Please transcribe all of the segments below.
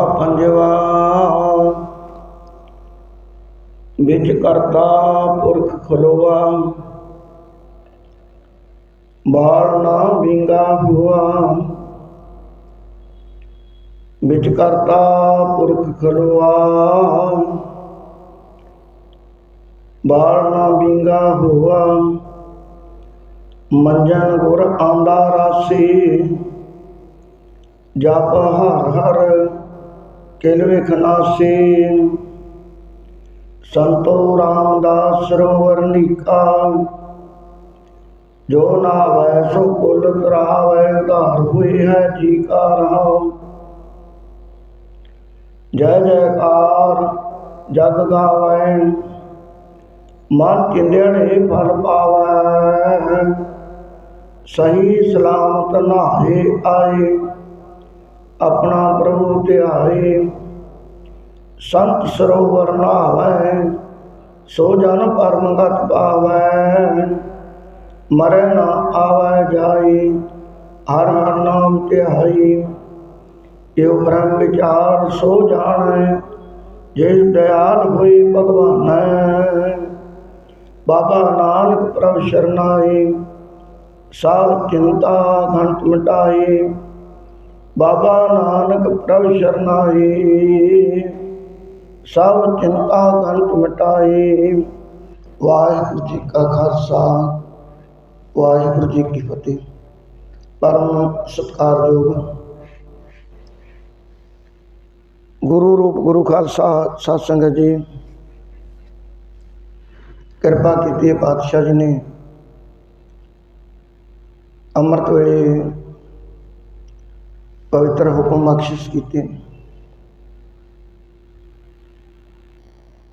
ਪੰਜਵਾ, ਵਿੱਚ ਕਰਤਾ ਪੁਰਖ ਖਲੋਆ, ਬਾਲ ਨਾ ਵਿੰਗਾ ਹੁਆ। ਵਿੱਚ ਕਰਤਾ ਪੁਰਖ ਖਲੋਆ, ਬਾਲ ਨਾ ਵਿੰਗਾ ਹੁਆ। ਮੰਜਨ ਗੁਰ ਆਂਦਾ ਰਾਸੀ, ਜਪ ਹਰ ਹਰ ਕਿਲ ਵਿਖਨਾਸੀ ਸੰਤੋ ਰਾਮਦਾਸ ਸਰੋਵਰ ਨੀਕਾ। ਜੋ ਨਾਵੈ ਸੋ ਕੁਲ ਤਰਾਵੈ ਧਾਰ ਹੋਏ ਹੈ ਜੀ ਕਾ ਰਹਾਉ। ਜੈ ਜੈਕਾਰ ਜਗ ਗਾਵੈ, ਮਨ ਚਿੰਦੜੇ ਫਲ ਪਾਵੈ। ਸਹੀ ਸਲਾਮਤ ਨਾਹੇ ਆਏ। ਆਪਣਾ ਪ੍ਰਭੂ ਧਿਆਏ। ਸੰਤ ਸਰੋਵਰ ਨਾਵੈ ਸੋ ਜਨ ਪਰਮ ਗਤ ਪਾਵੈ ਮਰੈ ਨਾ ਆਵੈ ਜਾਈ ਹਰ ਹਰ ਨਾਮ ਧਿਆਈ ਇਹ ਬ੍ਰਹਮ ਵਿਚਾਰ ਸੋ ਜਾਣੈ, ਜੇ ਦਇਆਲ ਹੋਈ ਭਗਵਾਨੈ। ਬਾਬਾ ਨਾਨਕ ਪ੍ਰਭ ਸ਼ਰਨਾਈ ਸਭ ਚਿੰਤਾ ਘੰਟ ਮਿਟਾਈ ਬਾਬਾ ਨਾਨਕ ਪ੍ਰਭ ਸ਼ਰਨਾਈ ਸਭ ਚਿੰਤਾ ਘੰਟ ਮਿਟਾਈ ਵਾਹਿਗੁਰੂ ਜੀ ਕਾ ਖਾਲਸਾ, ਵਾਹਿਗੁਰੂ ਜੀ ਕੀ ਫਤਿਹ। ਪਰਮ ਸਤਿਕਾਰਯੋਗ। ਗੁਰੂ ਰੂਪ, ਗੁਰੂ ਖਾਲਸਾ ਸਤ ਸੰਗਤ ਜੀ, ਕਿਰਪਾ ਕੀਤੀ ਹੈ ਪਾਤਸ਼ਾਹ ਜੀ ਨੇ। ਅੰਮ੍ਰਿਤ ਵੇਲੇ ਪਵਿੱਤਰ ਹੁਕਮ ਬਖਸ਼ਿਸ਼ ਕੀਤੇ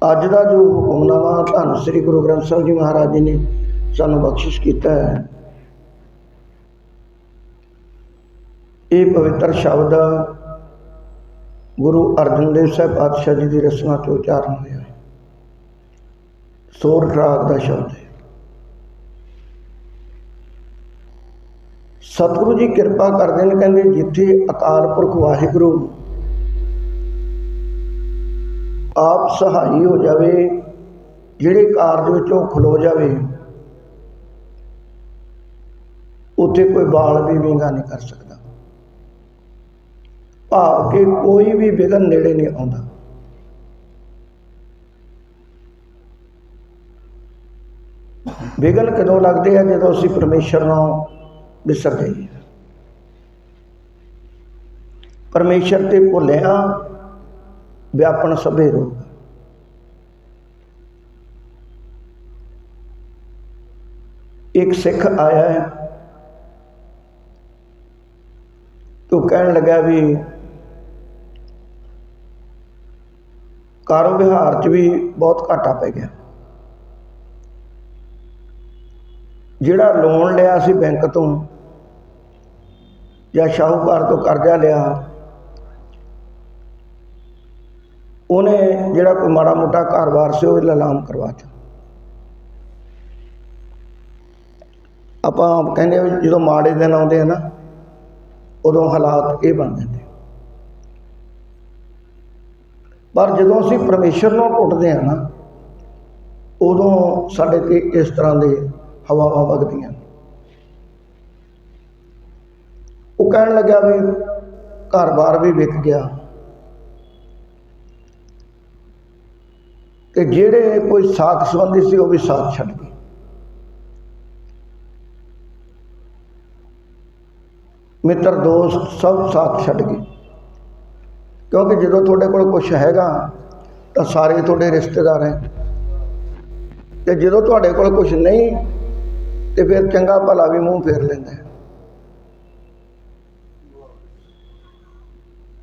ਅੱਜ ਦਾ ਜੋ ਹੁਕਮਨਾਮਾ ਧੰਨ ਸ੍ਰੀ ਗੁਰੂ ਗ੍ਰੰਥ ਸਾਹਿਬ ਜੀ ਮਹਾਰਾਜ ਜੀ ਨੇ ਸਾਨੂੰ ਬਖਸ਼ਿਸ਼ ਕੀਤਾ ਹੈ, ਇਹ ਪਵਿੱਤਰ ਸ਼ਬਦ ਗੁਰੂ ਅਰਜਨ ਦੇਵ ਸਾਹਿਬ ਪਾਤਸ਼ਾਹ ਜੀ ਦੀ ਰਸਨਾ ਤੋਂ ਉਚਾਰਨ ਹੋਇਆ। ਸੋਰ ਰਾਗ ਦਾ ਸ਼ਬਦ ਹੈ। ਸਤਿਗੁਰੂ ਜੀ ਕਿਰਪਾ ਕਰਦੇ ਨੇ, ਕਹਿੰਦੇ ਜਿੱਥੇ ਅਕਾਲ ਪੁਰਖ ਵਾਹਿਗੁਰੂ ਆਪ ਸਹਾਈ ਹੋ ਜਾਵੇ, ਜਿਹੜੇ ਕਾਰਜ ਵਿੱਚ ਉਹ ਖਲੋ ਜਾਵੇ, ਉੱਥੇ ਕੋਈ ਬਾਲ ਵੀ ਵਿੰਗਾ ਨਹੀਂ ਕਰ ਸਕਦਾ। ਭਾਵ ਕਿ ਕੋਈ ਵੀ ਵਿਗਨ ਨੇੜੇ ਨਹੀਂ ਆਉਂਦਾ। ਵਿਗਨ ਕਦੋਂ ਲੱਗਦੇ ਆ? ਜਦੋਂ ਅਸੀਂ ਪਰਮੇਸ਼ਰ ਨੂੰ ਵਿਸਰ ਜਾਈਏ ਪਰਮੇਸ਼ਰ ਤੇ ਭੁੱਲਿਆ, ਵਿਆਪਨ ਸਭੇ ਰੋਗ। ਇੱਕ ਸਿੱਖ ਆਇਆ ਹੈ। ਉਹ ਕਹਿਣ ਲੱਗਾ ਵੀ, ਕਾਰੋ ਵਿਹਾਰ ਚ ਵੀ ਬਹੁਤ ਘਾਟਾ ਪੈ ਗਿਆ। ਜਿਹੜਾ ਲੋਨ ਲਿਆ ਸੀ ਬੈਂਕ ਤੋਂ ਜਾਂ ਸ਼ਾਹੂਕਾਰ ਤੋਂ ਕਰਜ਼ਾ ਲਿਆ। ਉਹਨੇ ਜਿਹੜਾ ਕੋਈ ਮਾੜਾ ਮੋਟਾ ਘਰ-ਬਾਰ ਸੀ, ਉਹ ਲਲਾਮ ਕਰਵਾਤਾ ਆਪਾਂ ਕਹਿੰਦੇ ਜਦੋਂ ਮਾੜੇ ਦਿਨ ਆਉਂਦੇ ਆ ਨਾ, ਉਦੋਂ ਹਾਲਾਤ ਇਹ ਬਣ ਜਾਂਦੇ। ਪਰ ਜਦੋਂ ਅਸੀਂ ਪਰਮੇਸ਼ਰ ਨੂੰ ਟੁੱਟਦੇ ਆ ਨਾ, ਉਦੋਂ ਸਾਡੇ ਤੇ ਇਸ ਤਰ੍ਹਾਂ ਦੇ ਹਵਾਵਾਂ ਵਗਦੀਆਂ। ਉਹ ਕਹਿਣ ਲੱਗਾ ਵੀ ਘਰ-ਬਾਰ ਵੀ ਵਿਕ ਗਿਆ। ਤੇ ਜਿਹੜੇ ਕੋਈ ਸਾਥ ਸੰਬੰਧੀ ਸੀ ਉਹ ਵੀ ਸਾਥ ਛੱਡ ਗਏ। ਮਿੱਤਰ, ਦੋਸਤ ਸਭ ਸਾਥ ਛੱਡ ਗਏ। ਕਿਉਂਕਿ ਜਦੋਂ ਤੁਹਾਡੇ ਕੋਲ ਕੁਝ ਹੈਗਾ, ਤਾਂ ਸਾਰੇ ਤੁਹਾਡੇ ਰਿਸ਼ਤੇਦਾਰ ਹੈ। ਤੇ ਜਦੋਂ ਤੁਹਾਡੇ ਕੋਲ ਕੁਝ ਨਹੀਂ, ਤੇ ਫਿਰ ਚੰਗਾ ਭਲਾ ਵੀ ਮੂੰਹ ਫੇਰ ਲੈਂਦਾ ਹੈ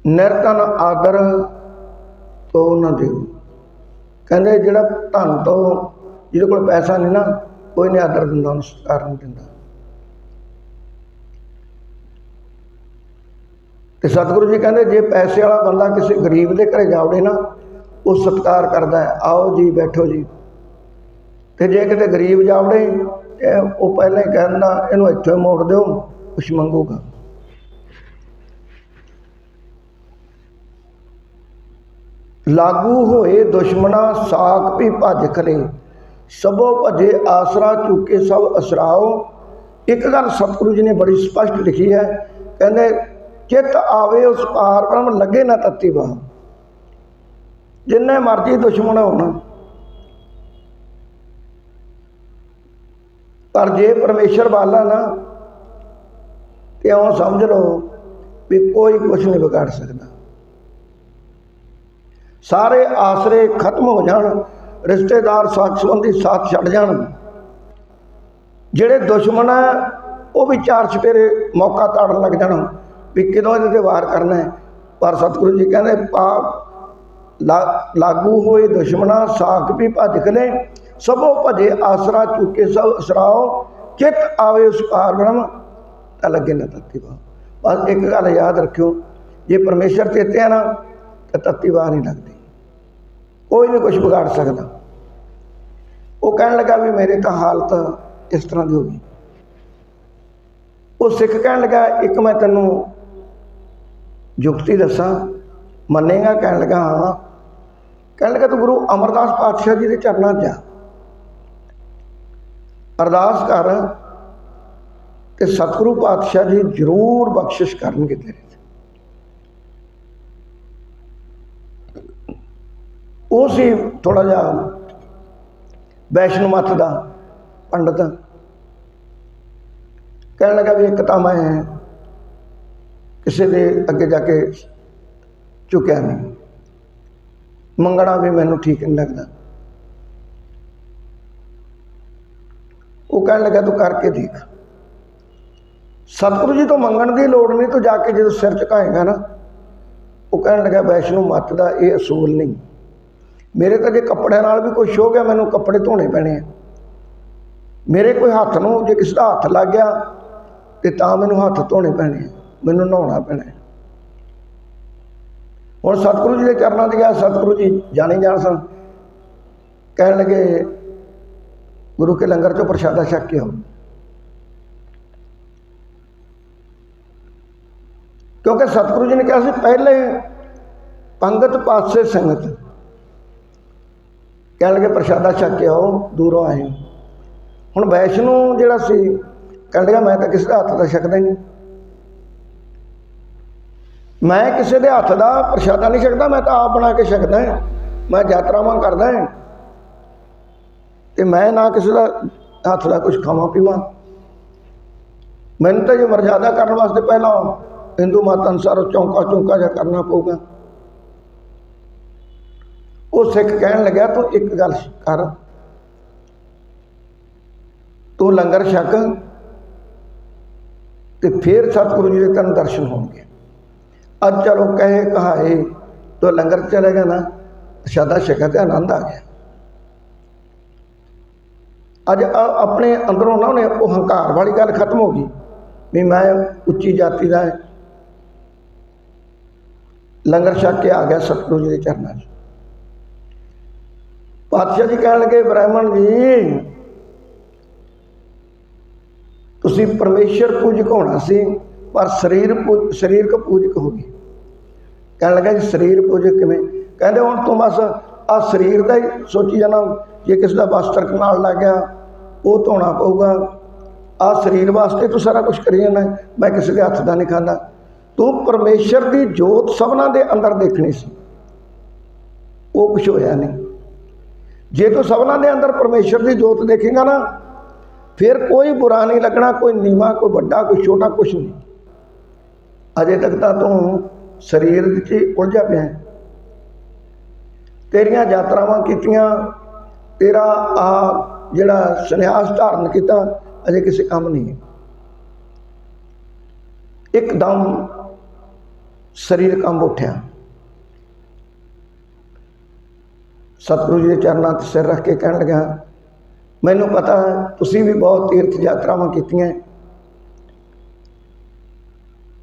ਨਿਰਤਨ ਆਦਰ ਤੋਂ ਨਾ ਦਿਓ ਕਹਿੰਦੇ ਜਿਹੜਾ ਧਨ ਤੋਂ ਜਿਹਦੇ ਕੋਲ ਪੈਸਾ ਨਹੀਂ ਨਾ, ਕੋਈ ਨਹੀਂ ਆਦਰ ਦਿੰਦਾ, ਉਹਨੂੰ ਸਤਿਕਾਰ ਨਹੀਂ ਦਿੰਦਾ। ਤੇ ਸਤਿਗੁਰੂ ਜੀ ਕਹਿੰਦੇ, ਜੇ ਪੈਸੇ ਵਾਲਾ ਬੰਦਾ ਕਿਸੇ ਗਰੀਬ ਦੇ ਘਰੇ ਜਾਵੜੇ ਨਾ, ਉਹ ਸਤਿਕਾਰ ਕਰਦਾ ਹੈ। ਆਓ ਜੀ, ਬੈਠੋ ਜੀ। ਤੇ ਜੇ ਕਿਤੇ ਗਰੀਬ ਜਾਵੜੇ ਉਹ ਪਹਿਲਾਂ ਹੀ ਕਹਿੰਦਾ ਇਹਨੂੰ ਇੱਥੇ ਮੋੜ ਦਿਓ, ਕੁਛ ਮੰਗੂਗਾ। ਲਾਗੂ ਹੋਏ ਦੁਸ਼ਮਣਾ ਸਾਖ ਵੀ ਭੱਜ ਖਲੇ ਸਭੋ ਭਜੇ ਆਸਰਾ ਚੁੱਕੇ ਸਭ ਅਸਰਾਓ। ਇੱਕ ਗੱਲ ਸਤਿਗੁਰੂ ਜੀ ਨੇ ਬੜੀ ਸਪਸ਼ਟ ਲਿਖੀ ਹੈ। ਕਹਿੰਦੇ, ਚਿੱਤ ਆਵੇ ਉਸ ਪਾਰ ਬ੍ਰਹਮ ਲੱਗੇ ਨਾ ਤੱਤੀ ਵਾ ਜਿੰਨੇ ਮਰਜ਼ੀ ਦੁਸ਼ਮਣ ਹੋਣ। ਪਰ ਜੇ ਪਰਮੇਸ਼ਰ ਵਾਲਾ ਨਾ, ਤੇ ਉਹ ਸਮਝ ਲਓ ਵੀ ਕੋਈ ਕੁਝ ਨਹੀਂ ਵਿਗਾੜ ਸਕਦਾ। ਸਾਰੇ ਆਸਰੇ ਖਤਮ ਹੋ ਜਾਣ, ਰਿਸ਼ਤੇਦਾਰ ਸਾਥ ਸੰਬੰਧੀ ਸਾਥ ਛੱਡ ਜਾਣ। ਜਿਹੜੇ ਦੁਸ਼ਮਣ ਆ ਉਹ ਵੀ ਚਾਰ ਚਪੇਰੇ ਮੌਕਾ ਤਾੜਨ ਲੱਗ ਜਾਣ ਵੀ ਕਿਦੋਂ ਇਹਦੇ ਤੇ ਵਾਰ ਕਰਨਾ ਹੈ। ਪਰ ਸਤਿਗੁਰੂ ਜੀ ਕਹਿੰਦੇ, ਪਾਪ ਲਾ- ਲਾਗੂ ਹੋਏ ਦੁਸ਼ਮਣਾ ਸਾਖ ਵੀ ਭੱਜ ਕਲੇ ਸਭੋ ਭਜੇ ਆਸਰਾ ਚੁੱਕੇ ਸਭ ਅਸਰਾਓ, ਚਿਤ ਆਵੇ ਉਸ ਪਾਰ ਬ੍ਰਹਮ ਤਾਂ ਲੱਗੇ ਨਾ ਤੱਤੀ ਵਾ ਬਸ ਇੱਕ ਗੱਲ ਯਾਦ ਰੱਖਿਓ, ਜੇ ਪਰਮੇਸ਼ਰ ਚੇਤੇ ਆ ਨਾ ਤਾਂ ਤੱਤੀ ਵਾਹ ਨਹੀਂ ਲੱਗਦੀ। ਕੋਈ ਨਹੀਂ ਕੁਝ ਵਿਗਾੜ ਸਕਦਾ। ਉਹ ਕਹਿਣ ਲੱਗਾ ਵੀ ਮੇਰੇ ਤਾਂ ਹਾਲਤ ਇਸ ਤਰ੍ਹਾਂ ਦੀ ਹੋ ਗਈ। ਉਹ ਸਿੱਖ ਕਹਿਣ ਲੱਗਾ, ਇੱਕ ਮੈਂ ਤੈਨੂੰ ਯੁਕਤੀ ਦੱਸਾਂ, ਮੰਨੇਗਾ? ਕਹਿਣ ਲੱਗਾ, ਹਾਂ। ਕਹਿਣ ਲੱਗਾ, ਤੂੰ ਗੁਰੂ ਅਮਰਦਾਸ ਪਾਤਸ਼ਾਹ ਜੀ ਦੇ ਚਰਨਾਂ 'ਚ ਜਾ। ਅਰਦਾਸ ਕਰ ਤੇ ਸਤਿਗੁਰੂ ਪਾਤਸ਼ਾਹ ਜੀ ਜ਼ਰੂਰ ਬਖਸ਼ਿਸ਼ ਕਰਨਗੇ ਤੇਰੇ ਤੇ ਉਹ ਸੀ ਥੋੜਾ ਜਿਹਾ ਵੈਸ਼ਨੂ ਮੱਤ ਦਾ ਪੰਡਤ। ਕਹਿਣ ਲੱਗਾ ਵੀ ਇੱਕ ਤਾਂ ਮੈਂ ਕਿਸੇ ਦੇ ਅੱਗੇ ਜਾ ਕੇ ਝੁਕਿਆ ਨਹੀਂ। ਮੰਗਣਾ ਵੀ ਮੈਨੂੰ ਠੀਕ ਨਹੀਂ ਲੱਗਦਾ। ਉਹ ਕਹਿਣ ਲੱਗਾ, ਤੂੰ ਕਰਕੇ ਦੇਖ। ਸਤਿਗੁਰੂ ਜੀ ਤੋਂ ਮੰਗਣ ਦੀ ਲੋੜ ਨਹੀਂ, ਤੂੰ ਜਾ ਕੇ ਜਦੋਂ ਸਿਰ ਝੁਕਾਏਗਾ ਨਾ, ਉਹ ਕਹਿਣ ਲੱਗਾ, ਵੈਸ਼ਨੂ ਮੱਤ ਦਾ ਇਹ ਅਸੂਲ ਨਹੀਂ। ਮੇਰੇ ਤਾਂ ਜੇ ਕੱਪੜਿਆਂ ਨਾਲ ਵੀ ਕੋਈ ਹੋ ਹੈ ਮੈਨੂੰ ਕੱਪੜੇ ਧੋਣੇ ਪੈਣੇ ਆ। ਮੇਰੇ ਕੋਈ ਹੱਥ ਨੂੰ ਜੇ ਕਿਸੇ ਦਾ ਹੱਥ ਲੱਗ ਗਿਆ, ਤੇ ਤਾਂ ਮੈਨੂੰ ਹੱਥ ਧੋਣੇ ਪੈਣੇ ਆ, ਮੈਨੂੰ ਨਹਾਉਣਾ ਪੈਣਾ ਹੁਣ ਸਤਿਗੁਰੂ ਜੀ ਦੇ ਚਰਨਾਂ 'ਚ ਗਿਆ, ਸਤਿਗੁਰੂ ਜੀ ਜਾਣੇ ਜਾਣ ਸਨ। ਕਹਿਣ ਲੱਗੇ, ਗੁਰੂ ਕੇ ਲੰਗਰ ਚੋਂ ਪ੍ਰਸ਼ਾਦਾ ਛਕ ਕੇ ਆਓ। ਕਿਉਂਕਿ ਸਤਿਗੁਰੂ ਜੀ ਨੇ ਕਿਹਾ ਸੀ, ਪਹਿਲੇ ਪੰਗਤ ਪਾਸੇ ਸੰਗਤ। ਕਹਿਣ ਲੱਗੇ ਪ੍ਰਸ਼ਾਦਾ ਛਕ ਕੇ ਆਓ, ਦੂਰੋਂ ਆਏ ਹੋ। ਹੁਣ ਵੈਸ਼ਨੂ ਜਿਹੜਾ ਸੀ, ਕਹਿਣ ਲੱਗਾ, ਮੈਂ ਤਾਂ ਕਿਸੇ ਦਾ ਹੱਥ ਦਾ ਛਕਦਾ ਹੀ ਨਹੀਂ। ਮੈਂ ਕਿਸੇ ਦੇ ਹੱਥ ਦਾ ਪ੍ਰਸ਼ਾਦਾ ਨਹੀਂ ਛਕਦਾ, ਮੈਂ ਤਾਂ ਆਪ ਬਣਾ ਕੇ ਛਕਦਾ ਹਾਂ। ਮੈਂ ਯਾਤਰਾਵਾਂ ਕਰਦਾ ਹਾਂ। ਤੇ ਮੈਂ ਨਾ ਕਿਸੇ ਦਾ ਹੱਥ ਦਾ ਕੁਝ ਖਾਵਾਂ, ਪੀਵਾਂ। ਮੈਨੂੰ ਤਾਂ ਜੇ ਮਰਜ਼ਾਦਾ ਕਰਨ ਵਾਸਤੇ ਪਹਿਲਾਂ ਹਿੰਦੂ ਮਤ ਅਨੁਸਾਰ ਚੌਂਕਾ ਚੌਂਕਾ ਜਿਹਾ ਕਰਨਾ ਪਊਗਾ। ਉਹ ਸਿੱਖ ਕਹਿਣ ਲੱਗਿਆ, ਤੂੰ ਇੱਕ ਗੱਲ ਕਰ। ਤੂੰ ਲੰਗਰ ਛਕ ਤੇ ਫਿਰ ਸਤਿਗੁਰੂ ਜੀ ਦੇ ਤਨ ਦਰਸ਼ਨ ਹੋਣਗੇ। ਅੱਜ ਚਲੋ ਕਹੇ ਕਹਾਏ, ਤੋ ਲੰਗਰ ਚਲੇ ਗਿਆ ਨਾ ਸ਼ਾਦਾ ਛਕਾ ਤੇ ਆਨੰਦ ਆ ਗਿਆ। ਅੱਜ ਆਪਣੇ ਅੰਦਰੋਂ ਨਾ ਉਹਨੇ ਉਹ ਹੰਕਾਰ ਵਾਲੀ ਗੱਲ ਖਤਮ ਹੋ ਗਈ, ਵੀ ਮੈਂ ਉੱਚੀ ਜਾਤੀ ਦਾ ਲੰਗਰ ਛਕ ਕੇ ਆ ਗਿਆ ਸਤਿਗੁਰੂ ਜੀ ਦੇ ਚਰਨਾਂ 'ਚ। ਪਾਤਸ਼ਾਹ ਜੀ ਕਹਿਣ ਲੱਗੇ, ਬ੍ਰਾਹਮਣ ਜੀ, ਤੁਸੀਂ ਪਰਮੇਸ਼ਰ ਪੂਜਕ ਹੋਣਾ ਸੀ, ਪਰ ਸਰੀਰ ਪੂ- ਸਰੀਰਕ ਪੂਜਕ ਹੋ ਗਈ ਕਹਿਣ ਲੱਗਾ ਜੀ, ਸਰੀਰ ਪੂਜਕ ਕਿਵੇਂ? ਕਹਿੰਦੇ ਹੁਣ ਤੂੰ ਬਸ ਆ ਸਰੀਰ ਦਾ ਹੀ ਸੋਚੀ ਜਾਣਾ, ਜੇ ਕਿਸੇ ਦਾ ਵਸਤਰ ਨਾਲ ਲੱਗ ਗਿਆ, ਉਹ ਧੋਣਾ ਪਊਗਾ। ਆ ਸਰੀਰ ਵਾਸਤੇ ਤੂੰ ਸਾਰਾ ਕੁਝ ਕਰੀ ਜਾਂਦਾ ਮੈਂ ਕਿਸੇ ਦੇ ਹੱਥ ਦਾ ਨਹੀਂ ਖਾਂਦਾ। ਤੂੰ ਪਰਮੇਸ਼ਰ ਦੀ ਜੋਤ ਸਭਨਾਂ ਦੇ ਅੰਦਰ ਦੇਖਣੀ ਸੀ। ਉਹ ਕੁਝ ਹੋਇਆ ਨਹੀਂ। ਜੇ ਤੂੰ ਸਭਨਾਂ ਦੇ ਅੰਦਰ ਪਰਮੇਸ਼ਰ ਦੀ ਜੋਤ ਦੇਖੇਗਾ ਨਾ, ਫਿਰ ਕੋਈ ਬੁਰਾ ਨਹੀਂ ਲੱਗਣਾ, ਕੋਈ ਨੀਵਾ, ਕੋਈ ਵੱਡਾ, ਕੋਈ ਛੋਟਾ, ਕੁਛ ਨਹੀਂ। ਅਜੇ ਤੱਕ ਤਾਂ ਤੂੰ ਸਰੀਰ ਵਿੱਚ ਹੀ ਉਲਝਿਆ ਪਿਆ ਹੈ। ਤੇਰੀਆਂ ਯਾਤਰਾਵਾਂ ਕੀਤੀਆਂ, ਤੇਰਾ ਆ ਜਿਹੜਾ ਸੰਨਿਆਸ ਧਾਰਨ ਕੀਤਾ, ਅਜੇ ਕਿਸੇ ਕੰਮ ਨਹੀਂ ਇੱਕਦਮ ਸਰੀਰ ਕੰਬ ਉੱਠਿਆ। ਸਤਿਗੁਰੂ ਜੀ ਦੇ ਚਰਨਾਂ 'ਤੇ ਸਿਰ ਰੱਖ ਕੇ ਕਹਿਣ ਲੱਗਾ, ਮੈਨੂੰ ਪਤਾ ਹੈ, ਤੁਸੀਂ ਵੀ ਬਹੁਤ ਤੀਰਥ ਯਾਤਰਾਵਾਂ ਕੀਤੀਆਂ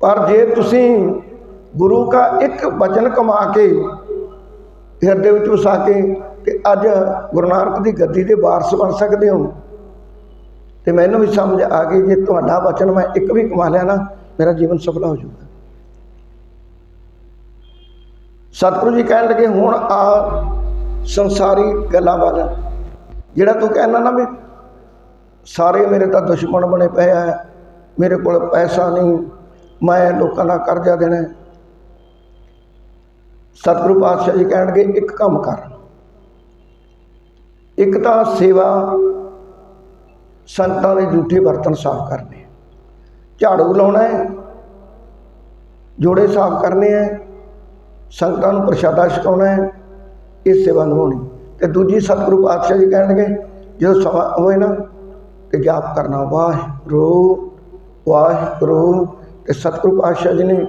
ਪਰ ਜੇ ਤੁਸੀਂ ਗੁਰੂ ਦਾ ਇੱਕ ਵਚਨ ਕਮਾ ਕੇ ਹਿਰਦੇ ਵਿੱਚ ਵਸਾ ਕੇ ਤੇ ਅੱਜ ਗੁਰੂ ਨਾਨਕ ਦੀ ਗੱਦੀ ਦੇ ਵਾਰਸ ਬਣ ਸਕਦੇ ਹੋ, ਤੇ ਮੈਨੂੰ ਵੀ ਸਮਝ ਆ ਗਈ ਜੇ ਤੁਹਾਡਾ ਵਚਨ ਮੈਂ ਇੱਕ ਵੀ ਕਮਾ ਲਿਆ ਨਾ, ਮੇਰਾ ਜੀਵਨ ਸਫਲਾ ਹੋ ਜਾਊਗਾ। ਸਤਿਗੁਰੂ ਜੀ ਕਹਿਣ ਲੱਗੇ, ਹੁਣ ਆ ਸੰਸਾਰੀ ਗੱਲਾਂ ਵੱਲ ਜਿਹੜਾ ਤੂੰ ਕਹਿੰਦਾ ਨਾ ਵੀ ਸਾਰੇ ਮੇਰੇ ਤਾਂ ਦੁਸ਼ਮਣ ਬਣੇ ਪਏ ਆ, ਮੇਰੇ ਕੋਲ ਪੈਸਾ ਨਹੀਂ, ਮੈਂ ਲੋਕਾਂ ਦਾ ਕਰਜ਼ਾ ਦੇਣਾ ਸਤਿਗੁਰੂ ਪਾਤਸ਼ਾਹ ਜੀ ਕਹਿਣਗੇ, ਇੱਕ ਕੰਮ ਕਰ। ਇੱਕ ਤਾਂ ਸੇਵਾ ਸੰਤਾਂ ਦੇ ਝੂਠੇ ਬਰਤਨ ਸਾਫ਼ ਕਰਨੇ। ਝਾੜੂ ਲਾਉਣਾ ਹੈ, ਜੋੜੇ ਸਾਫ਼ ਕਰਨੇ ਹੈ, ਸੰਗਤਾਂ ਨੂੰ ਪ੍ਰਸ਼ਾਦਾ ਛਕਾਉਣਾ ਹੈ। ਇਹ ਸੇਵਾ ਨਿਭਾਉਣੀ। ਤੇ ਦੂਜੀ ਸਤਿਗੁਰੂ ਪਾਤਸ਼ਾਹ ਜੀ ਕਹਿਣਗੇ, ਜਦੋਂ ਸਮਾਂ ਹੋਏ ਨਾ, ਤੇ ਜਾਪ ਕਰਨਾ, ਵਾਹਿਗੁਰੂ ਵਾਹਿਗੁਰੂ। ਤੇ ਸਤਿਗੁਰੂ ਪਾਤਸ਼ਾਹ ਜੀ ਨੇ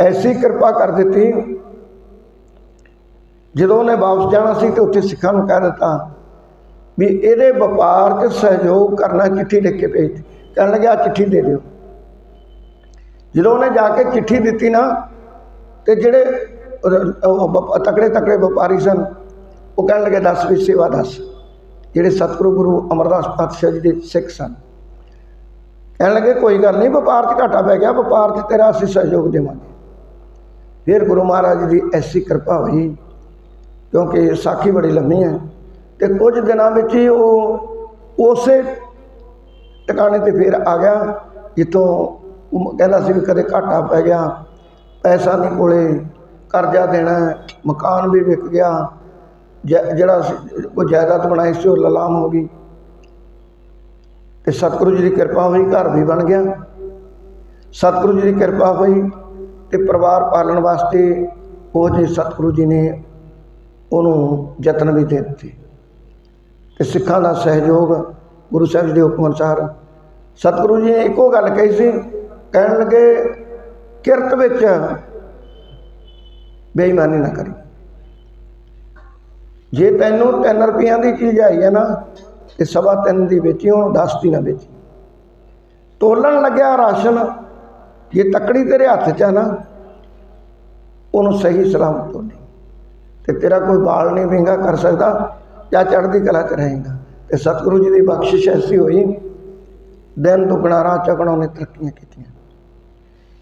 ਐਸੀ ਕਿਰਪਾ ਕਰ ਦਿੱਤੀ, ਜਦੋਂ ਉਹਨੇ ਵਾਪਸ ਜਾਣਾ ਸੀ ਤੇ ਉੱਥੇ ਸਿੱਖਾਂ ਨੂੰ ਕਹਿ ਦਿੱਤਾ ਵੀ ਇਹਦੇ ਵਪਾਰ 'ਚ ਸਹਿਯੋਗ ਕਰਨਾ, ਚਿੱਠੀ ਲਿਖ ਕੇ ਭੇਜ ਦਿੱਤੀ ਕਹਿਣ ਲੱਗਿਆ ਚਿੱਠੀ ਦੇ ਦਿਓ। ਜਦੋਂ ਉਹਨੇ ਜਾ ਕੇ ਚਿੱਠੀ ਦਿੱਤੀ ਨਾ, ਤੇ ਜਿਹੜੇ ਤਕੜੇ ਤਕੜੇ ਵਪਾਰੀ ਸਨ। ਉਹ ਕਹਿਣ ਲੱਗੇ, ਦੱਸ, ਵੀ ਸੇਵਾ ਦੱਸ। ਜਿਹੜੇ ਸਤਿਗੁਰੂ ਗੁਰੂ ਅਮਰਦਾਸ ਪਾਤਸ਼ਾਹ ਜੀ ਦੇ ਸਿੱਖ ਸਨ। ਕਹਿਣ ਲੱਗੇ, ਕੋਈ ਗੱਲ ਨਹੀਂ, ਵਪਾਰ 'ਚ ਘਾਟਾ ਪੈ ਗਿਆ, ਵਪਾਰ 'ਚ ਤੇਰਾ ਅਸੀਂ ਸਹਿਯੋਗ ਦੇਵਾਂਗੇ। ਫਿਰ ਗੁਰੂ ਮਹਾਰਾਜ ਦੀ ਐਸੀ ਕਿਰਪਾ ਹੋਈ, ਕਿਉਂਕਿ ਸਾਖੀ ਬੜੀ ਲੰਮੀ ਹੈ ਤੇ ਕੁਝ ਦਿਨਾਂ ਵਿੱਚ ਹੀ ਉਹ ਉਸੇ ਟਿਕਾਣੇ ਤੇ ਫਿਰ ਆ ਗਿਆ, ਜਿੱਥੋਂ ਕਹਿੰਦਾ ਸੀ ਵੀ ਕਦੇ ਘਾਟਾ ਪੈ ਗਿਆ, ਪੈਸਾ ਨਹੀਂ ਕੋਲੇ। ਕਰਜ਼ਾ ਦੇਣਾ ਮਕਾਨ ਵੀ ਵਿਕ ਗਿਆ, ਜ, ਜਿਹੜਾ ਸੀ- ਕੋਈ ਜਾਇਦਾਦ ਬਣਾਈ ਸੀ, ਉਹ ਲਲਾਮ ਹੋ ਗਈ। ਤੇ ਸਤਿਗੁਰੂ ਜੀ ਦੀ ਕਿਰਪਾ ਹੋਈ, ਘਰ ਵੀ ਬਣ ਗਿਆ। ਸਤਿਗੁਰੂ ਜੀ ਦੀ ਕਿਰਪਾ ਹੋਈ ਤੇ ਪਰਿਵਾਰ ਪਾਲਣ ਵਾਸਤੇ ਉਹ ਜੀ ਸਤਿਗੁਰੂ ਜੀ ਨੇ ਉਹਨੂੰ ਯਤਨ ਵੀ ਦੇ ਦਿੱਤੇ। ਤੇ ਸਿੱਖਾਂ ਦਾ ਸਹਿਯੋਗ, ਗੁਰੂ ਸਾਹਿਬ ਜੀ ਦੇ ਹੁਕਮ ਅਨੁਸਾਰ ਸਤਿਗੁਰੂ ਜੀ ਨੇ ਇੱਕੋ ਗੱਲ ਕਹੀ ਸੀ, ਕਹਿਣ ਲੱਗੇ, ਕਿਰਤ ਵਿੱਚ ਬੇਈਮਾਨੀ ਨਾ ਕਰੀ। ਜੇ ਤੈਨੂੰ 3 ਰੁਪਈਆਂ ਦੀ ਚੀਜ਼ ਆਈ ਹੈ ਨਾ, ਤੇ ਸਵਾ ਤਿੰਨ ਦੀ ਵੇਚੀ ਉਹਨੂੰ 10 ਦੀ ਨਾ ਵੇਚੀ। ਤੋਲਣ ਲੱਗਿਆ ਰਾਸ਼ਨ, ਜੇ ਤਕੜੀ ਤੇਰੇ ਹੱਥ 'ਚ ਹੈ ਨਾ, ਉਹਨੂੰ ਸਹੀ ਸਲਾਮਤ ਤੋਲੀ। ਤੇ ਤੇਰਾ ਕੋਈ ਬਾਲ ਨਹੀਂ ਵਿੰਗਾ ਕਰ ਸਕਦਾ, ਜਾਂ ਚੜ੍ਹਦੀ ਕਲਾ 'ਚ ਰਹੇਗਾ। ਤੇ ਸਤਿਗੁਰੂ ਜੀ ਦੀ ਬਖਸ਼ਿਸ਼ ਐਸੀ ਹੋਈ, ਦਿਨ ਦੁਗਣਾ, ਰਾਤ ਚੌਗਣਾ ਉਹਨੇ ਤਰੱਕੀਆਂ ਕੀਤੀਆਂ।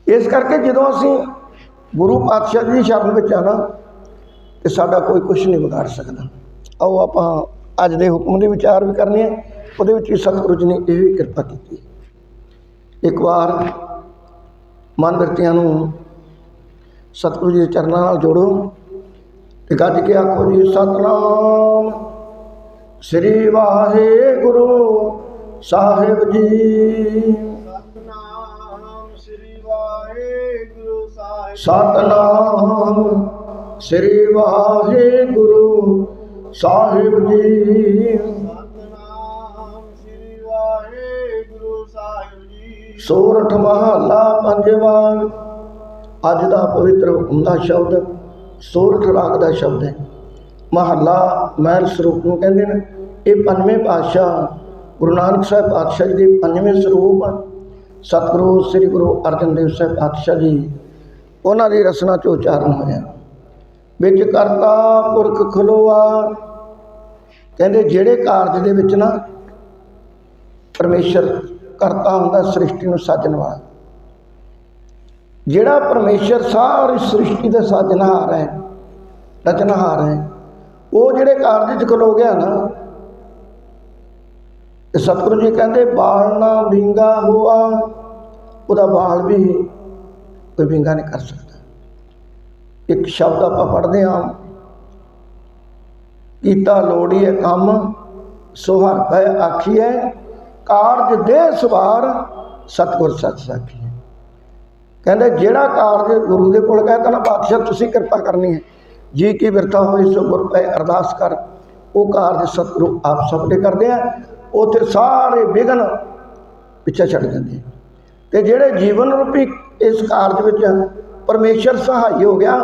ਇਸ ਕਰਕੇ ਜਦੋਂ ਅਸੀਂ ਗੁਰੂ ਪਾਤਸ਼ਾਹ ਜੀ ਦੀ ਸ਼ਰਨ ਵਿੱਚ ਆਣਾ ਤੇ ਸਾਡਾ ਕੋਈ ਕੁਝ ਨਹੀਂ ਵਿਗਾੜ ਸਕਦਾ। ਆਓ ਆਪਾਂ ਅੱਜ ਦੇ ਹੁਕਮ ਦੇ ਵਿਚਾਰ ਵੀ ਕਰਨੇ ਆ, ਉਹਦੇ ਵਿੱਚ ਵੀ ਸਤਿਗੁਰੂ ਜੀ ਨੇ ਇਹ ਵੀ ਕਿਰਪਾ ਕੀਤੀ। ਇੱਕ ਵਾਰ ਮਨ ਵਰਤਿਆਂ ਨੂੰ ਸਤਿਗੁਰੂ ਜੀ ਦੇ ਚਰਨਾਂ ਨਾਲ ਜੋੜੋ ਤੇ ਗੱਜ ਕੇ ਆਖੋ ਜੀ, ਸਤਨਾਮ ਸ੍ਰੀ ਵਾਹਿਗੁਰੂ ਸਾਹਿਬ ਜੀ। ਸਤਨਾਮ ਸ੍ਰੀ ਵਾਹਿਗੁਰੂ। ਸਤਨਾਮ ਸ੍ਰੀ ਵਾਹਿਗੁਰੂ ਸਾਹਿਬ ਜੀ। ਸਤਨਾਮ ਸ੍ਰੀ ਵਾਹਿਗੁਰੂ ਸਾਹਿਬ ਜੀ। ਸੋਰਠ ਮਹੱਲਾ ਪੰਜਵਾ। ਅੱਜ ਦਾ ਪਵਿੱਤਰ ਹੁਕਮ ਦਾ ਸ਼ਬਦ ਸੋਰਠ ਰਾਗ ਦਾ ਸ਼ਬਦ ਹੈ। ਮਹੱਲਾ ਮਹਿਲ ਸਰੂਪ ਨੂੰ ਕਹਿੰਦੇ ਨੇ। ਇਹ ਪੰਜਵੇਂ ਪਾਤਸ਼ਾਹ ਗੁਰੂ ਨਾਨਕ ਸਾਹਿਬ ਪਾਤਸ਼ਾਹ ਜੀ ਦੇ ਪੰਜਵੇਂ ਸਰੂਪ ਆ। ਸਤਿਗੁਰੂ ਸ੍ਰੀ ਗੁਰੂ ਅਰਜਨ ਦੇਵ ਸਾਹਿਬ ਪਾਤਸ਼ਾਹ ਜੀ ਉਹਨਾਂ ਦੀ ਰਸਨਾ ਚ ਉਚਾਰਨ ਹੋਇਆ। ਵਿੱਚ ਕਰਤਾ ਪੁਰਖ ਖਲੋਆ। ਕਹਿੰਦੇ ਜਿਹੜੇ ਕਾਰਜ ਦੇ ਵਿੱਚ ਨਾ ਪਰਮੇਸ਼ਰ ਕਰਤਾ ਹੁੰਦਾ ਸ੍ਰਿਸ਼ਟੀ ਨੂੰ ਸਾਜਣ ਵਾਲਾ। ਜਿਹੜਾ ਪਰਮੇਸ਼ਰ ਸਾਰੀ ਸ੍ਰਿਸ਼ਟੀ ਦਾ ਸਾਜਣਹਾਰ ਹੈ, ਰਚਨਹਾਰ ਹੈ, ਉਹ ਜਿਹੜੇ ਕਾਰਜ ਚ ਖਲੋ ਗਿਆ ਨਾ, ਤੇ ਸਤਿਗੁਰੂ ਜੀ ਕਹਿੰਦੇ ਬਾਲ ਨਾ ਵਿੰਗਾ ਹੋਆ, ਉਹਦਾ ਬਾਲ ਵੀ ਕੋਈ ਵਿੰਗਾ ਨਹੀਂ ਕਰ ਸਕਦਾ। ਇੱਕ ਸ਼ਬਦ ਆਪਾਂ ਪੜ੍ਹਦੇ ਹਾਂ, ਕੀਤਾ ਲੋੜੀ ਹੈ ਕੰਮ, ਸੁਹਰ ਪੈ ਆਖੀਐ ਕਾਰਜ ਦੇ ਸਵਾਰ ਸਤਿਗੁਰ ਸੱਚ ਸਾਖੀ ਕਹਿੰਦੇ ਜਿਹੜਾ ਕਾਰਜ ਗੁਰੂ ਦੇ ਕੋਲ ਕਹਿ ਨਾ ਪਾਤਸ਼ਾਹ ਤੁਸੀਂ ਕਿਰਪਾ ਕਰਨੀ ਹੈ। ਜੀ ਕੀ ਬਿਰਥਾ ਹੋਈ ਸੋ ਗੁਰ ਪੈ ਅਰਦਾਸ ਕਰ। ਉਹ ਕਾਰਜ ਸਤਿਗੁਰੂ ਆਪ ਸਭ ਦੇ ਕਰਦੇ ਆ, ਉਥੇ ਸਾਰੇ ਵਿਘਨ ਪਿੱਛੇ ਛੱਡ ਜਾਂਦੇ ਤੇ ਜਿਹੜੇ ਜੀਵਨ ਰੂਪੀ ਇਸ ਕਾਰਜ ਵਿੱਚ ਪਰਮੇਸ਼ਰ ਸਹਾਈ ਹੋ ਗਿਆ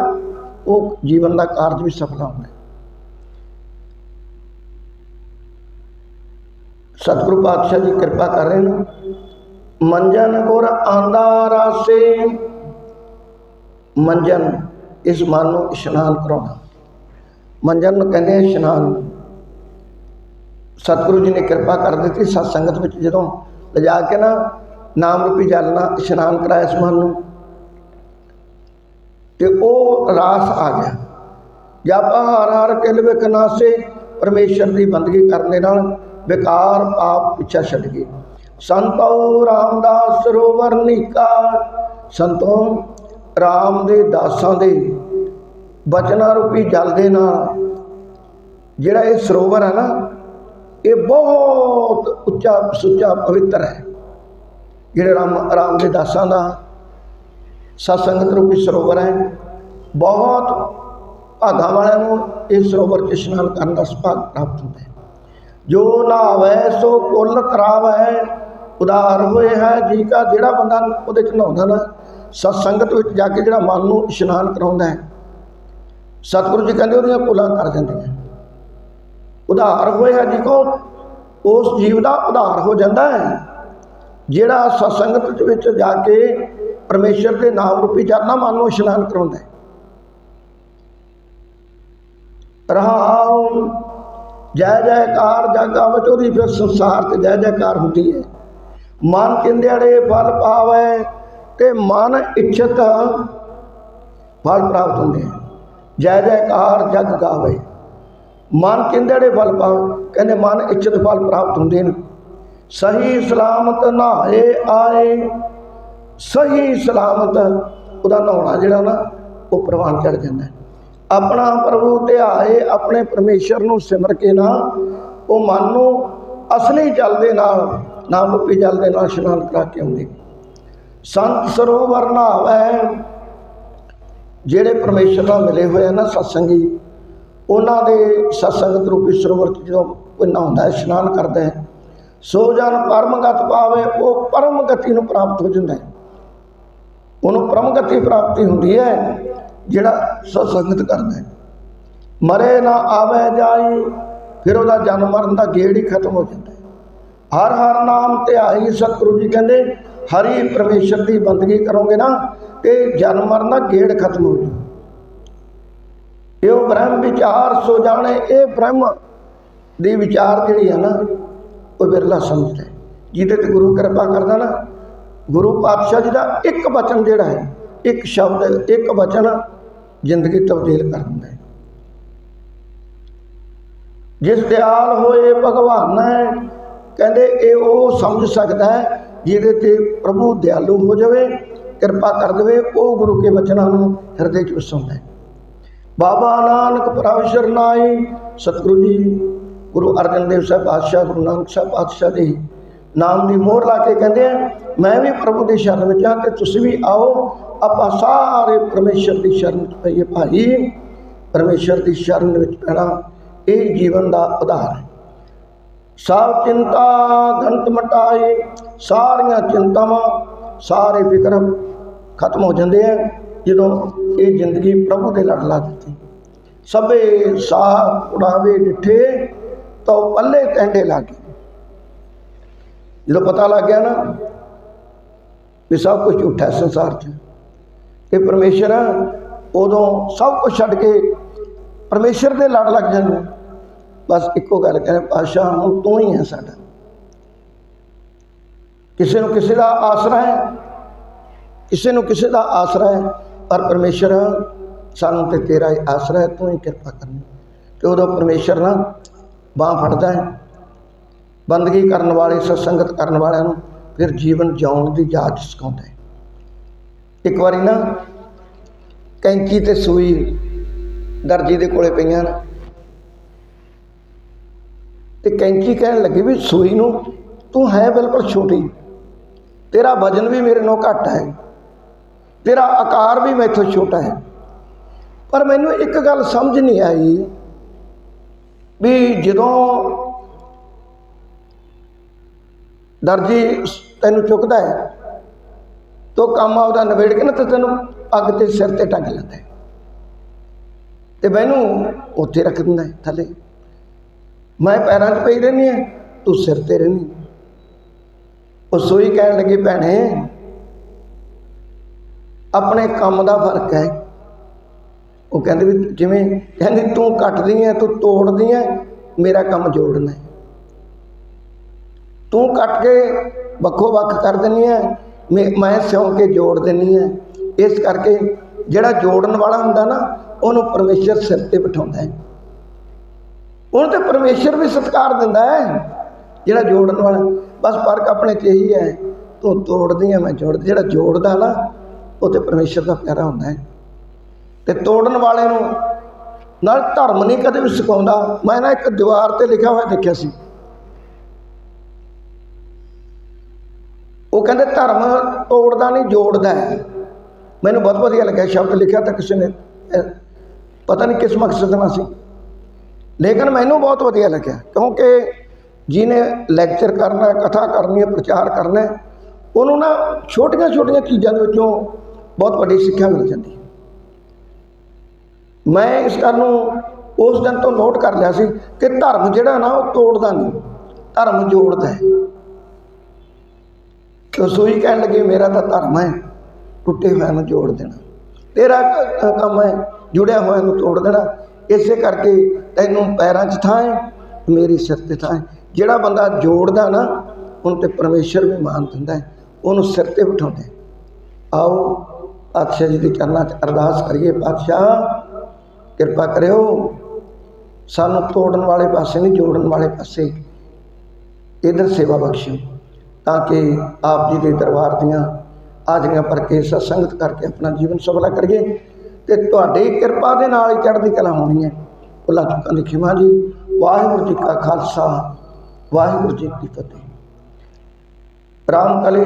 ਉਹ ਜੀਵਨ ਦਾ ਕਾਰਜ ਵੀ ਸਫਲ ਹੁੰਦਾ ਹੈ ਸਤਿਗੁਰੂ ਪਾਤਸ਼ਾਹ ਜੀ ਕਿਰਪਾ ਕਰ ਰਹੇ ਨੇ ਮੰਜਨ ਗੁਰ ਆਂਦਾ ਰਾਸੇ ਮੰਜਨ ਇਸ ਮਨ ਨੂੰ ਇਸ਼ਨਾਨ ਕਰਾਉਣਾ ਮੰਜਨ ਨੂੰ ਕਹਿੰਦੇ ਆ ਇਸ਼ਨਾਨ ਸਤਿਗੁਰੂ ਜੀ ਨੇ ਕਿਰਪਾ ਕਰ ਦਿੱਤੀ ਸਤ ਸੰਗਤ ਵਿੱਚ ਜਦੋਂ ਲਿਜਾ ਕੇ ਨਾ ਨਾਮ ਰੂਪੀ ਜਲ ਨਾਲ ਇਸ਼ਨਾਨ ਕਰਾਇਆ ਇਸ ਨੂੰ। ਤੇ ਉਹ ਰਾਸ ਆ ਗਿਆ। ਜਪ ਹਰ ਹਰ ਕਿਲ ਵਿਕਨਾਸੇ ਪਰਮੇਸ਼ਰ ਦੀ ਬੰਦਗੀ ਕਰਨ ਦੇ ਨਾਲ ਵਿਕਾਰ ਪਾਪ ਪਿੱਛਾ ਛੱਡ ਗਏ। ਸੰਤੋ ਰਾਮਦਾਸ ਸਰੋਵਰ ਨੀਕਾ ਸੰਤੋ ਰਾਮ ਦੇ ਦਾਸਾਂ ਦੇ ਬਚਨਾਂ ਰੂਪੀ ਜਲ ਦੇ ਨਾਲ। ਜਿਹੜਾ ਇਹ ਸਰੋਵਰ ਹੈ ਨਾ, ਇਹ ਬਹੁਤ ਉੱਚਾ ਸੁੱਚਾ ਪਵਿੱਤਰ ਹੈ। ਜਿਹੜੇ ਰਾਮ ਰਾਮ ਦੇ ਦਾਸਾਂ ਦਾ ਸਤਸੰਗਤ ਰੂਪੀ ਸਰੋਵਰ ਹੈ। ਬਹੁਤ ਭਾਗਾਂ ਵਾਲਿਆਂ ਨੂੰ ਇਸ ਸਰੋਵਰ 'ਚ ਇਸ਼ਨਾਨ ਕਰਨ ਦਾ ਸੁਭਾਗ ਪ੍ਰਾਪਤ ਹੁੰਦਾ ਹੈ। ਜੋ ਨਹਾਵੈ, ਸੋ ਕੁਲ ਤਰਾਵੈ, ਉਦਾਰ ਹੋਏ ਹੈ। ਜੀ ਕਾ ਜਿਹੜਾ ਬੰਦਾ ਉਹਦੇ 'ਚ ਨਹਾਉਂਦਾ ਨਾ ਸਤਸੰਗਤ ਵਿੱਚ ਜਾ ਕੇ ਜਿਹੜਾ ਮਨ ਨੂੰ ਇਸ਼ਨਾਨ ਕਰਾਉਂਦਾ ਹੈ, ਸਤਿਗੁਰੂ ਜੀ ਕਹਿੰਦੇ ਉਹਦੀਆਂ ਕੁਲਾਂ ਕਰ ਦਿੰਦੀਆਂ ਉਧਾਰ ਹੋਇਆ ਜੀ ਕੋ ਉਸ ਜੀਵ ਦਾ ਉਧਾਰ ਹੋ ਜਾਂਦਾ ਹੈ। ਜਿਹੜਾ ਸਤਸੰਗਤ ਵਿੱਚ ਜਾ ਕੇ ਪਰਮੇਸ਼ਰ ਦੇ ਨਾਮ ਰੂਪੀ ਜਰਨਾ ਮਨ ਨੂੰ ਇਸ਼ਨਾਨ ਕਰਾਉਂਦਾ ਹੈ। ਰਹਾਉ ਜੈ ਜੈਕਾਰ ਜਗ ਆਵਤ ਫਿਰ ਸੰਸਾਰ ਤੇ ਜੈ ਜੈਕਾਰ ਹੁੰਦੀ ਹੈ। ਮਨ ਕਿੰਦਿਆੜੇ ਫਲ ਪਾਵੇ ਤੇ ਮਨ ਇੱਛਤ ਫਲ ਪ੍ਰਾਪਤ ਹੁੰਦੇ ਹੈ। ਜੈ ਜੈਕਾਰ ਜਗ ਗਾਵੇ। ਮਨ ਕਿੰਦੜੇ ਫਲ ਪਾਵੇ, ਕਹਿੰਦੇ ਮਨ ਇੱਛਤ ਫਲ ਪ੍ਰਾਪਤ ਹੁੰਦੇ ਨੇ ਸਹੀ ਸਲਾਮਤ ਨਹਾਏ ਆਏ। ਸਹੀ ਸਲਾਮਤ ਉਹਦਾ ਨਹਾਉਣਾ ਜਿਹੜਾ ਨਾ, ਉਹ ਪ੍ਰਵਾਨ ਚੜ ਜਾਂਦਾ। ਆਪਣਾ ਪ੍ਰਭੂ ਧਿਆਏ, ਆਪਣੇ ਪਰਮੇਸ਼ਰ ਨੂੰ ਸਿਮਰ ਕੇ ਨਾ, ਉਹ ਮਨ ਨੂੰ ਅਸਲੀ ਜਲ ਦੇ ਨਾਲ ਨਾਮ ਰੂਪੀ ਜਲ ਦੇ ਨਾਲ ਇਸ਼ਨਾਨ ਕਰਾ ਕੇ ਆਉਂਦੇ। ਸੰਤ ਸਰੋਵਰ ਨਹਾਵੇ। ਜਿਹੜੇ ਪਰਮੇਸ਼ਰ ਨਾਲ ਮਿਲੇ ਹੋਏ ਆ ਨਾ ਸਤਸੰਗੀ, ਉਹਨਾਂ ਦੇ ਸਤਸੰਗਤ ਰੂਪੀ ਸਰੋਵਰ 'ਚ ਜਦੋਂ ਕੋਈ ਨਹਾਉਂਦਾ ਹੈ ਇਸ਼ਨਾਨ ਕਰਦਾ ਹੈ ਸੋ ਜਨ ਪਰਮਗਤ ਪਾਵੇ, ਉਹ ਪਰਮ ਗਤੀ ਨੂੰ ਪ੍ਰਾਪਤ ਹੋ ਜਾਂਦਾ ਹੈ। ਉਹਨੂੰ ਪਰਮ ਗਤੀ ਪ੍ਰਾਪਤੀ ਹੁੰਦੀ ਹੈ, ਜਿਹੜਾ ਸਤਸੰਗਤ ਕਰਦਾ ਹੈ। ਮਰੇ ਨਾ ਆਵੇ ਜਾਈ, ਫਿਰ ਉਹਦਾ ਜਨਮ ਮਰਨ ਦਾ ਗੇੜ ਹੀ ਖਤਮ ਹੋ ਜਾਂਦਾ ਹੈ। ਹਰ ਹਰ ਨਾਮ ਧਿਆਈ ਸਤਿਗੁਰੂ ਜੀ ਕਹਿੰਦੇ, ਹਰੀ ਪਰਮੇਸ਼ਰ ਦੀ ਬੰਦਗੀ ਕਰੋਗੇ ਨਾ, ਤੇ ਜਨਮ ਮਰਨ ਦਾ ਗੇੜ ਖਤਮ ਹੋ ਜੂ ਇਹ ਬ੍ਰਹਮ ਵਿਚਾਰ, ਸੋ ਜਾਣੇ ਇਹ ਬ੍ਰਹਮ ਦੀ ਵਿਚਾਰ ਜਿਹੜੀ ਹੈ ਨਾ ਉਹ ਬਿਰਲਾ ਸਮਝਦਾ ਜਿਹਦੇ ਤੇ ਗੁਰੂ ਕਿਰਪਾ ਕਰਦਾ ਨਾ ਗੁਰੂ ਪਾਤਸ਼ਾਹ ਜੀ ਦਾ ਇੱਕ ਵਚਨ ਜਿਹੜਾ ਹੈ, ਇੱਕ ਸ਼ਬਦ, ਇੱਕ ਬਚਨ ਜ਼ਿੰਦਗੀ ਤਬਦੀਲ ਕਰ ਦਿੰਦਾ ਹੈ। ਜਿਸ ਦਿਆਲ ਹੋਏ ਭਗਵਾਨ ਹੈ, ਕਹਿੰਦੇ ਇਹ ਉਹ ਸਮਝ ਸਕਦਾ ਹੈ ਜਿਹਦੇ ਤੇ ਪ੍ਰਭੂ ਦਿਆਲੂ ਹੋ ਜਾਵੇ, ਕਿਰਪਾ ਕਰ ਦੇਵੇ, ਉਹ ਗੁਰੂ ਕੇ ਬਚਨਾਂ ਨੂੰ ਹਿਰਦੇ 'ਚ ਵਸਾਉਂਦਾ ਹੈ। ਬਾਬਾ ਨਾਨਕ ਪ੍ਰਭ ਸ਼ਰਨਾਈ ਸਤਿਗੁਰੂ ਜੀ ਗੁਰੂ ਅਰਜਨ ਦੇਵ ਸਾਹਿਬ ਪਾਤਸ਼ਾਹ ਗੁਰੂ ਨਾਨਕ ਸਾਹਿਬ ਪਾਤਸ਼ਾਹ ਦੇ ਨਾਮ ਦੀ ਮੋਹਰ ਲਾ ਕੇ ਕਹਿੰਦੇ ਆ ਮੈਂ ਵੀ ਪ੍ਰਭੂ ਦੀ ਸ਼ਰਨ ਵਿੱਚ ਆ ਤੇ ਤੁਸੀਂ ਵੀ ਆਓ ਆਪਾਂ ਸਾਰੇ ਪਰਮੇਸ਼ਰ ਦੀ ਸ਼ਰਨ ਵਿੱਚ ਪਈਏ ਭਾਈ ਪਰਮੇਸ਼ਰ ਦੀ ਸ਼ਰਨ ਵਿੱਚ ਪੈਣਾ ਇਹ ਜੀਵਨ ਦਾ ਆਧਾਰ ਹੈ ਸਭ ਚਿੰਤਾ ਗੰਤ ਮਟਾਏ ਸਾਰੀਆਂ ਚਿੰਤਾਵਾਂ ਸਾਰੇ ਫਿਕਰ ਖਤਮ ਹੋ ਜਾਂਦੇ ਆ ਜਦੋਂ ਇਹ ਜ਼ਿੰਦਗੀ ਪ੍ਰਭੂ ਦੇ ਲੜ ਲਾ ਦਿੱਤੀ ਸਭੇ ਸਾਹ ਉਡਾਵੇ ਡਿਠੇ ਤਾਂ ਉਹ ਪੱਲੇ ਟੈਂਡੇ ਲੱਗੇ ਜਦੋਂ ਪਤਾ ਲੱਗ ਗਿਆ ਨਾ ਵੀ ਸਭ ਕੁਝ ਝੂਠਾ ਸੰਸਾਰ 'ਚ ਇਹ ਪਰਮੇਸ਼ਰ ਉਦੋਂ ਸਭ ਕੁਝ ਛੱਡ ਕੇ ਪਰਮੇਸ਼ਰ ਦੇ ਲੜ ਲੱਗ ਜਾਂਦੇ। ਬਸ ਇੱਕੋ ਗੱਲ ਕਹਿੰਦੇ ਪਾਸ਼ਾ ਹੁਣ ਤੂੰ ਹੀ ਹੈ ਸਾਡਾ। ਕਿਸੇ ਨੂੰ ਕਿਸੇ ਦਾ ਆਸਰਾ ਹੈ, ਕਿਸੇ ਨੂੰ ਕਿਸੇ ਦਾ ਆਸਰਾ ਹੈ, ਪਰ ਪਰਮੇਸ਼ਰ ਸਾਨੂੰ ਤੇ ਤੇਰਾ ਹੀ ਆਸਰਾ ਹੈ, ਤੂੰ ਹੀ ਕਿਰਪਾ ਕਰਨੀ। ਤੇ ਉਦੋਂ ਪਰਮੇਸ਼ਰ ਨਾ ਬਾਹ ਫੜਦਾ ਹੈ। ਬੰਦਗੀ ਕਰਨ ਵਾਲੇ, ਸਤਸੰਗਤ ਕਰਨ ਵਾਲਿਆਂ ਨੂੰ ਫਿਰ ਜੀਵਨ ਜਿਉਣ ਦੀ ਜਾਚ ਸਿਖਾਉਂਦਾ ਹੈ। ਇੱਕ ਵਾਰੀ ਨਾ ਕੈਂਚੀ ਤੇ ਸੂਈ ਦਰਜੀ ਦੇ ਕੋਲੇ ਪਈਆਂ ਨੇ। ਤੇ ਕੈਂਚੀ ਕਹਿਣ ਲੱਗੀ ਵੀ, ਸੂਈ ਨੂੰ ਤੂੰ ਹੈ ਬਿਲਕੁਲ ਛੋਟੀ। ਤੇਰਾ ਵਜਨ ਵੀ ਮੇਰੇ ਨਾਲੋਂ ਘੱਟ ਹੈ। ਤੇਰਾ ਆਕਾਰ ਵੀ ਮੈਥੋਂ ਛੋਟਾ ਹੈ। ਪਰ ਮੈਨੂੰ ਇੱਕ ਗੱਲ ਸਮਝ ਨਹੀਂ ਆਈ। ਵੀ ਜਦੋਂ ਦਰਜੀ ਤੈਨੂੰ ਚੁੱਕਦਾ ਹੈ, ਤੋ ਕੰਮ ਆਪਦਾ ਨਵੇੜ ਕੇ ਨਾ ਤੇ ਤੈਨੂੰ ਅੱਗ ਤੇ ਸਿਰ ਤੇ ਟੰਗ ਲੈਂਦਾ ਹੈ। ਤੇ ਮੈਨੂੰ ਉੱਥੇ ਰੱਖ ਦਿੰਦਾ ਹੈ, ਥੱਲੇ। ਮੈਂ ਪੈਰਾਂ 'ਚ ਪਈ ਰਹਿੰਦੀ ਹਾਂ, ਤੂੰ ਸਿਰ ਤੇ ਰਹਿੰਦੀ ਉਹ ਸੋਈ ਕਹਿਣ ਲੱਗੀ, ਭੈਣੇ, ਆਪਣੇ ਕੰਮ ਦਾ ਫ਼ਰਕ ਹੈ। ਉਹ ਕਹਿੰਦੇ ਵੀ ਜਿਵੇਂ ਕਹਿੰਦੀ ਤੂੰ ਕੱਟਦੀ ਹੈ ਤੂੰ ਤੋੜਦੀ ਹੈ ਮੇਰਾ ਕੰਮ ਜੋੜਨਾ ਤੂੰ ਕੱਟ ਕੇ ਵੱਖੋ ਵੱਖ ਕਰ ਦਿੰਦੀ ਹੈ ਮੈਂ ਮੈਂ ਸਿਉਂ ਕੇ ਜੋੜ ਦਿੰਦੀ ਹੈ ਇਸ ਕਰਕੇ ਜਿਹੜਾ ਜੋੜਨ ਵਾਲਾ ਹੁੰਦਾ ਨਾ, ਉਹਨੂੰ ਪਰਮੇਸ਼ਰ ਸਿਰ ਤੇ ਬਿਠਾਉਂਦਾ ਹੈ ਉਹਨੂੰ ਤੇ ਪਰਮੇਸ਼ਰ ਵੀ ਸਤਿਕਾਰ ਦਿੰਦਾ ਹੈ ਜਿਹੜਾ ਜੋੜਨ ਵਾਲਾ। ਬਸ ਫ਼ਰਕ ਆਪਣੇ 'ਚ ਇਹੀ ਹੈ ਤੂੰ ਤੋੜਦੀ ਹੈ ਮੈਂ ਜੋੜਦੀ ਜਿਹੜਾ ਜੋੜਦਾ ਨਾ, ਉਹ ਤੇ ਪਰਮੇਸ਼ਰ ਦਾ ਪਿਆਰਾ ਹੁੰਦਾ ਹੈ ਤੇ ਤੋੜਨ ਵਾਲੇ ਨੂੰ ਨਾਲ ਧਰਮ ਨਹੀਂ ਕਦੇ ਵੀ ਸਿਖਾਉਂਦਾ। ਮੈਂ ਨਾ ਇੱਕ ਦੀਵਾਰ ਤੇ ਲਿਖਿਆ ਹੋਇਆ ਦੇਖਿਆ ਸੀ। ਉਹ ਕਹਿੰਦੇ, ਧਰਮ ਤੋੜਦਾ ਨਹੀਂ, ਜੋੜਦਾ ਹੈ। ਮੈਨੂੰ ਬਹੁਤ ਵਧੀਆ ਲੱਗਿਆ। ਸ਼ਬਦ ਲਿਖਿਆ ਤਾਂ ਕਿਸੇ ਨੇ ਪਤਾ ਨਹੀਂ ਕਿਸ ਮਕਸਦ ਨਾਲ ਸੀ। ਲੇਕਿਨ ਮੈਨੂੰ ਬਹੁਤ ਵਧੀਆ ਲੱਗਿਆ, ਕਿਉਂਕਿ ਜਿਹਨੇ ਲੈਕਚਰ ਕਰਨਾ, ਕਥਾ ਕਰਨੀ ਹੈ, ਪ੍ਰਚਾਰ ਕਰਨਾ ਉਹਨੂੰ ਨਾ ਛੋਟੀਆਂ ਛੋਟੀਆਂ ਚੀਜ਼ਾਂ ਦੇ ਵਿੱਚੋਂ ਬਹੁਤ ਵੱਡੀ ਸਿੱਖਿਆ ਮਿਲ ਜਾਂਦੀ ਹੈ। ਮੈਂ ਇਸ ਗੱਲ ਨੂੰ ਉਸ ਦਿਨ ਤੋਂ ਨੋਟ ਕਰ ਲਿਆ ਸੀ ਕਿ ਧਰਮ ਜਿਹੜਾ ਨਾ ਉਹ ਤੋੜਦਾ ਨਹੀਂ, ਧਰਮ ਜੋੜਦਾ ਹੈ। ਤੇ ਸੋਈ ਕਹਿਣ ਲੱਗੇ, ਮੇਰਾ ਤਾਂ ਧਰਮ ਹੈ, ਟੁੱਟੇ ਹੋਇਆਂ ਨੂੰ ਜੋੜ ਦੇਣਾ। ਤੇਰਾ ਕੰਮ ਹੈ, ਜੁੜਿਆ ਹੋਇਆ ਨੂੰ ਤੋੜ ਦੇਣਾ। ਇਸੇ ਕਰਕੇ ਤੈਨੂੰ ਪੈਰਾਂ 'ਚ ਥਾਂ ਹੈ, ਮੇਰੀ ਸਿਰ ਤੇ ਥਾਂ ਹੈ। ਜਿਹੜਾ ਬੰਦਾ ਜੋੜਦਾ ਨਾ, ਉਹਨੂੰ ਤੇ ਪਰਮੇਸ਼ਰ ਵੀ ਮਾਨ ਦਿੰਦਾ ਹੈ, ਉਹਨੂੰ ਸਿਰ ਤੇ ਬਿਠਾਉਂਦਾ ਆਓ, ਪਾਤਸ਼ਾਹ ਜੀ ਦੇ ਚਰਨਾਂ 'ਚ ਅਰਦਾਸ ਕਰੀਏ, ਪਾਤਸ਼ਾਹ ਕਿਰਪਾ ਕਰਿਓ। ਸਾਨੂੰ ਤੋੜਨ ਵਾਲੇ ਪਾਸੇ ਨਹੀਂ, ਜੋੜਨ ਵਾਲੇ ਪਾਸੇ ਇਧਰ ਸੇਵਾ ਬਖਸ਼ਿਓ, ਤਾਂ ਕਿ ਆਪ ਜੀ ਦੇ ਦਰਬਾਰ ਦੀਆਂ ਹਾਜ਼ਰੀਆਂ ਭਰ ਕੇ ਸਤਸੰਗਤ ਕਰਕੇ ਆਪਣਾ ਜੀਵਨ ਸਫਲਾ ਕਰੀਏ ਤੇ ਤੁਹਾਡੀ ਕਿਰਪਾ ਦੇ ਨਾਲ ਹੀ ਚੜ੍ਹਦੀ ਕਲਾ ਹੋਣੀ ਹੈ। ਭੁੱਲਾਂ ਚੁੱਕਾਂ ਦੀ ਖਿਮਾ ਜੀ, ਵਾਹਿਗੁਰੂ ਜੀ ਕਾ ਖਾਲਸਾ, ਵਾਹਿਗੁਰੂ ਜੀ ਕੀ ਫਤਿਹ। ਰਾਮ ਕਲੇ